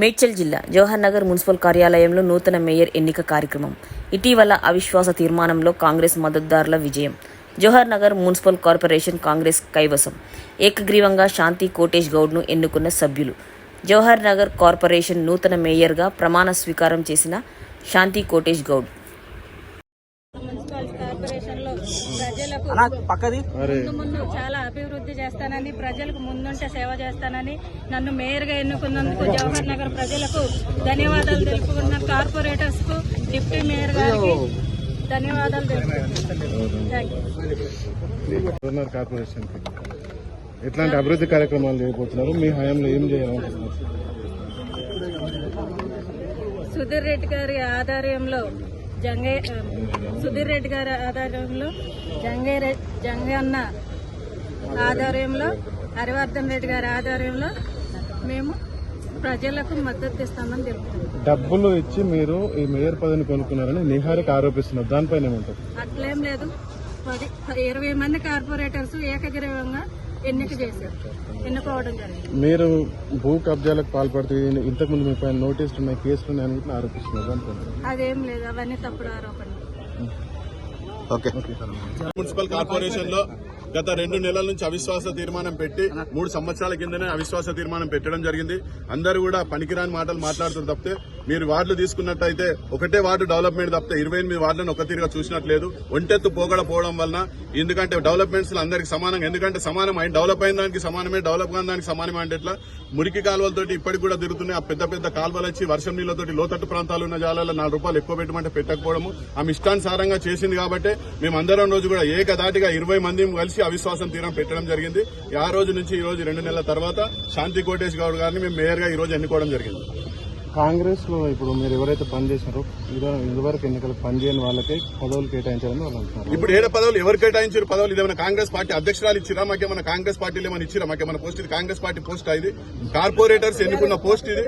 మేడ్చల్ జిల్లా జవహర్ నగర్ మున్సిపల్ కార్యాలయంలో నూతన మేయర్ ఎన్నిక కార్యక్రమం. ఇటీవల అవిశ్వాస తీర్మానంలో కాంగ్రెస్ మద్దతుదారుల విజయం. జవహర్ నగర్ మున్సిపల్ కార్పొరేషన్ కాంగ్రెస్ కైవసం. ఏకగ్రీవంగా శాంతి కోటేష్ గౌడ్ను ఎన్నుకున్న సభ్యులు. జవహర్ నగర్ కార్పొరేషన్ నూతన మేయర్గా ప్రమాణ స్వీకారం చేసిన శాంతి కోటేష్ గౌడ్. మున్సిపల్ కార్పొరేషన్లో ప్రజలకు ముందు ముందు చాలా అభివృద్ధి చేస్తానని ప్రజలకు ముందుంటే సేవ చేస్తానని నన్ను మేయర్గా ఎన్నుకున్నందుకు జవహర్ నగర్ ప్రజలకు ధన్యవాదాలు తెలుపుకున్న కార్పొరేటర్స్కు డిప్యూటీ మేయర్ గారికి ధన్యవాదాలు తెలుపుకుంటున్నాను. ఎట్లాంటి అభివృద్ధి కార్యక్రమాలు చేయబోతున్నారు? మీ హయాంలో ఏం చేయాలనుకుంటున్నారు? సుధీర్ రెడ్డి గారి ఆధ్వర్యంలో జంగే సుధీర్ రెడ్డి గారి ఆధ్వర్యంలో జంగే జంగన్న ఆధ్వర్యంలో హరివర్ధన్ రెడ్డి గారి ఆధ్వర్యంలో మేము ప్రజలకు మద్దతు ఇస్తామని తెలుపుతున్నాం డబ్బులు ఇచ్చి మీరు ఈ మేయర్ పదవిని కొనుక్కున్నారని నిహారిక ఆరోపిస్తున్నారు. దానిపైన అట్లేం లేదు. పది ఇరవై మంది కార్పొరేటర్స్ ఏకగ్రీవంగా ఎన్నిక చేశారు? ఎన్నుకోవడం జరిగింది. మీరు భూ కబ్జాలకు పాల్పడుతూ ఇంతకుముందు మీ పైన నోటీసులు ఉన్నాయి కేసులు ఉన్నాయని ఆరోపిస్తున్నారు దానిపైన అదేం లేదు అవన్నీ తప్పుడు ఆరోపణలు. మున్సిపల్ కార్పొరేషన్లో గత రెండు నెలల నుంచి అవిశ్వాస తీర్మానం పెట్టి మూడు సంవత్సరాల కిందనే అవిశ్వాస తీర్మానం పెట్టడం జరిగింది. అందరూ కూడా పనికిరాని మాటలు మాట్లాడుతున్న తప్పితే మీరు వార్డులు తీసుకున్నట్టయితే ఒకటే వార్డు డెవలప్మెంట్ తప్పితే ఇరవై ఎనిమిది వార్డులను ఒక తీరుగా చూసినట్లేదు. ఒంటెత్తు పోగడపోవడం వలన ఎందుకంటే డెవలప్మెంట్స్ అందరికి సమానంగా ఎందుకంటే సమానం అయిన డెవలప్ అయిన దానికి సమానమే డెవలప్ కాని దానికి సమానమే అంటే ఎట్లా? మురికి కాలువలతోటి ఇప్పటికి కూడా తిరుగుతున్నాయి. ఆ పెద్ద పెద్ద కాలువలు వచ్చి వర్షం నీళ్ళతోటి లోతట్టు ప్రాంతాలు ఉన్న జాలలో నాలుగు రూపాయలు ఎక్కువ పెట్టమంటే పెట్టకపోవడము. ఆమె ఇష్టానుసారంగా చేసింది కాబట్టి మేము అందరం రోజు కూడా ఏకదాటిగా ఇరవై మంది కలిసి అవిశ్వాసం తీరం పెట్టడం జరిగింది. ఆ రోజు నుంచి ఈ రోజు రెండు నెలల తర్వాత శాంతి కోటేష్ గౌడ్ గారిని మేము మేయర్గా ఈ రోజు ఎన్నుకోవడం జరిగింది. కాంగ్రెస్లో ఇప్పుడు మీరు ఎవరైతే పనిచేశారో ఇదివరకు ఎన్నికలు పనిచేయని వాళ్ళకే పదవులు కేటాయించాలని వాళ్ళు అంటున్నారు. ఇప్పుడు ఏడ పదవులు ఎవరు కేటాయించారు పదవులు? ఇదేమైనా కాంగ్రెస్ పార్టీ అధ్యక్షురాలు ఇచ్చిరా? మాకేమైనా కాంగ్రెస్ పార్టీలు ఏమైనా ఇచ్చిరా? మాకేమైనా పోస్ట్ ఇది? కాంగ్రెస్ పార్టీ పోస్ట్ ఇది? కార్పొరేటర్స్ ఎన్నుకున్న పోస్ట్ ఇది?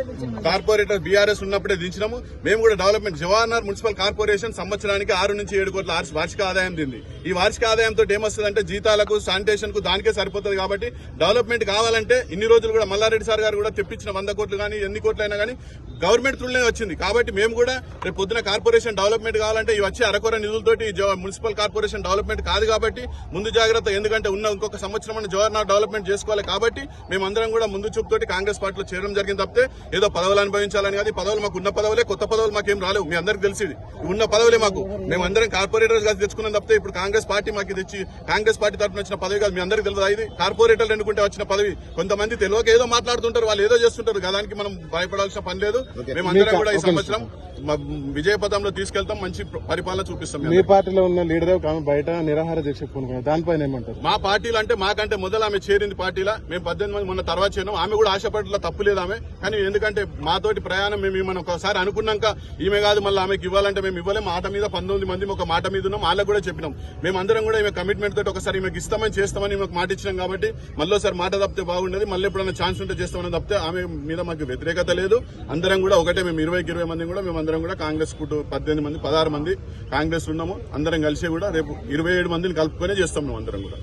కార్పొరేటర్ బీఆర్ఎస్ ఉన్నప్పుడే దించినాము. మేము కూడా డెవలప్మెంట్ జవహర్నగర్ మున్సిపల్ కార్పొరేషన్ సంవత్సరానికి ఆరు నుంచి ఏడు కోట్ల వార్షిక ఆదాయం దింది. ఈ వార్షిక ఆదాయంతో ఏమొస్తుందంటే జీతాలకు శానిటేషన్కు దానికే సరిపోతుంది కాబట్టి డెవలప్మెంట్ కావాలంటే ఇన్ని రోజులు కూడా మల్లారెడ్డి సార్ గారు కూడా తెప్పించిన వంద కోట్లు కానీ ఎన్ని కోట్లు అయినా కానీ గవర్నమెంట్ త్రూలనే వచ్చింది. కాబట్టి మేము కూడా రేపు పొద్దున కార్పొరేషన్ డెవలప్మెంట్ కావాలంటే ఇవి వచ్చే అరకొర నిధులతోటి మున్సిపల్ కార్పొరేషన్ డెవలప్మెంట్ కాదు కాబట్టి ముందు జాగ్రత్త. ఎందుకంటే ఉన్న ఇంకొక సంవత్సరం అన్న జవహర్లాల్ డెవలప్మెంట్ చేసుకోవాలి కాబట్టి మేమందరం కూడా ముందు చూపుతోటి కాంగ్రెస్ పార్టీలో చేరడం జరిగింది తప్పితే ఏదో పదవులు అనుభవించాలని కాదు. పదవులు మాకు ఉన్న పదవులే కొత్త పదవులు మాకేం రాలేవు. మీ అందరికి తెలిసింది. ఉన్న పదవులే మాకు. మేమందరం కార్పొరేటర్స్ కాదు తెచ్చుకున్నాం తప్పితే ఇప్పుడు కాంగ్రెస్ పార్టీ మాకు ఇది తెచ్చి కాంగ్రెస్ పార్టీ తరఫున వచ్చిన పదవి కాదు. మీ అందరికి తెలియదు ఇది? కార్పొరేటర్లు ఎన్నుకుంటే వచ్చిన పదవి. కొంతమంది తెలియక ఏదో మాట్లాడుతుంటారు వాళ్ళు ఏదో చేస్తుంటారు. దానికి మనం భయపడాల్సిన పని లేదు. మేమందరం కూడా ఈ సంవత్సరం విజయ పదంలో తీసుకెళ్తాం మంచి పరిపాలన చూపిస్తాం మీ పార్టీలో ఉన్న లీడర్ ఆమె బయట నిరాహార దీక్ష దానిపైన ఏమంటారు? మా పార్టీలు అంటే మాకంటే మొదలు ఆమె చేరింది పార్టీలా. మేము పద్దెనిమిది మంది మొన్న తర్వాత చేరినాం. ఆమె కూడా ఆశపడలో తప్పు లేదు ఆమె. కానీ ఎందుకంటే మాతోటి ప్రయాణం మేము మనం ఒకసారి అనుకున్నాక ఈమె కాదు మళ్ళీ ఆమెకి ఇవ్వాలంటే మేము ఇవ్వలేం. మాట మీద పంతొమ్మిది మంది ఒక మాట మీద ఉన్నాం. వాళ్ళకు కూడా చెప్పినాం. మేము అందరం కూడా ఈమె కమిట్మెంట్ తోటి ఒకసారి ఈమెకి ఇస్తామని చేస్తామని ఈమెకు మాట ఇచ్చినాం కాబట్టి మళ్ళీసారి మాట తప్పితే బాగుండేది. మళ్ళీ ఎప్పుడైనా ఛాన్స్ ఉంటే చేస్తామని తప్పితే ఆమె మీద మాకు వ్యతిరేకత లేదు. అందరం కూడా ఒకటే మేము ఇరవైకి ఇరవై మంది కూడా మేము అందరం కూడా కాంగ్రెస్ కుటు పద్దెనిమిది మంది పదహారు మంది కాంగ్రెస్ ఉన్నాము. అందరం కలిసి కూడా రేపు ఇరవై ఏడు మందిని కలుపుకొనే చేస్తాం మేము అందరం కూడా.